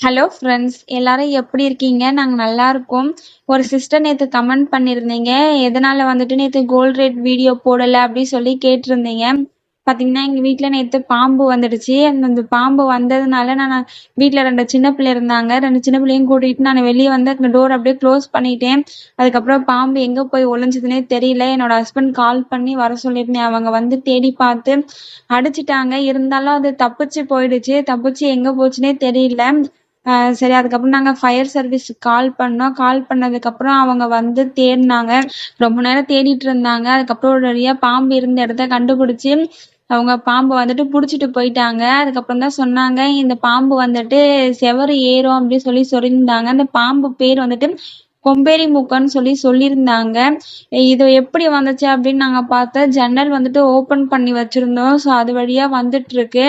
Hello friends எல்லாரும் எப்படி இருக்கீங்க? நாங்கள் நல்லா இருக்கோம். ஒரு சிஸ்டர் நேற்று கமெண்ட் பண்ணியிருந்தீங்க. எதனால் வந்துட்டு நேற்று கோல்ட் ரேட் வீடியோ போடலை அப்படின்னு சொல்லி கேட்டிருந்தீங்க. பார்த்தீங்கன்னா எங்கள் வீட்டில் நேற்று பாம்பு வந்துடுச்சு. அந்த பாம்பு வந்ததுனால நான் வீட்டில் ரெண்டு சின்ன பிள்ளை இருந்தாங்க. ரெண்டு சின்ன பிள்ளையும் கூட்டிகிட்டு நான் வெளியே வந்து அந்த டோர் அப்படியே க்ளோஸ் பண்ணிட்டேன். அதுக்கப்புறம் பாம்பு எங்கே போய் ஒளிஞ்சதுனே தெரியல. என்னோட ஹஸ்பண்ட் கால் பண்ணி வர சொல்லியிருந்தேன். அவங்க வந்து தேடி பார்த்து அடிச்சிட்டாங்க. இருந்தாலும் அது தப்பிச்சு போயிடுச்சு. தப்பிச்சு எங்கே போச்சுன்னே தெரியல. சரி அதுக்கப்புறம் நாங்கள் ஃபயர் சர்வீஸுக்கு கால் பண்ணோம். கால் பண்ணதுக்கப்புறம் அவங்க வந்து தேடினாங்க. ரொம்ப நேரம் தேடிட்டு இருந்தாங்க. அதுக்கப்புறம் ஒரு பாம்பு இருந்த இடத்த கண்டுபிடிச்சி அவங்க பாம்பு வந்துட்டு பிடிச்சிட்டு போயிட்டாங்க. அதுக்கப்புறம் தான் சொன்னாங்க இந்த பாம்பு வந்துட்டு செவரு ஏறும் அப்படின்னு சொல்லி சொல்லியிருந்தாங்க. அந்த பாம்பு பேர் வந்துட்டு கொம்பேரி மூக்கன்னு சொல்லி சொல்லியிருந்தாங்க. இது எப்படி வந்துச்சு அப்படின்னு நாங்கள் பார்த்தா ஜன்னல் வந்துட்டு ஓப்பன் பண்ணி வச்சுருந்தோம். ஸோ அது வழியாக வந்துட்டுருக்கு.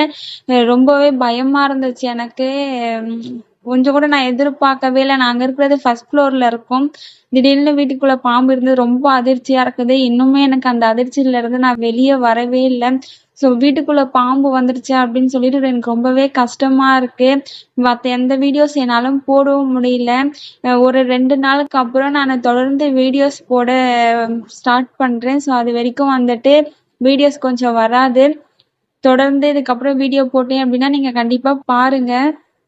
ரொம்பவே பயமாக இருந்துச்சு எனக்கு. கொஞ்சம் கூட நான் எதிர்பார்க்கவே இல்லை. நாங்கள் இருக்கிறது ஃபர்ஸ்ட் ஃப்ளோரில் இருக்கோம். திடீர்னு வீட்டுக்குள்ளே பாம்பு இருந்து ரொம்ப அதிர்ச்சியாக இருக்குது. இன்னுமே எனக்கு அந்த அதிர்ச்சியிலேருந்து நான் வெளியே வரவே இல்லை. ஸோ வீட்டுக்குள்ளே பாம்பு வந்துருச்சு அப்படின்னு சொல்லிட்டு எனக்கு ரொம்பவே கஷ்டமாக இருக்குது மற்ற எந்த வீடியோஸ் என்னாலும் போடவும் முடியல. ஒரு ரெண்டு நாளுக்கு அப்புறம் நான் தொடர்ந்து வீடியோஸ் போட ஸ்டார்ட் பண்ணுறேன் ஸோ அது வரைக்கும் வந்துட்டு வீடியோஸ் கொஞ்சம் வராது. தொடர்ந்து இதுக்கப்புறம் வீடியோ போட்டேன் அப்படின்னா நீங்கள் கண்டிப்பாக பாருங்கள்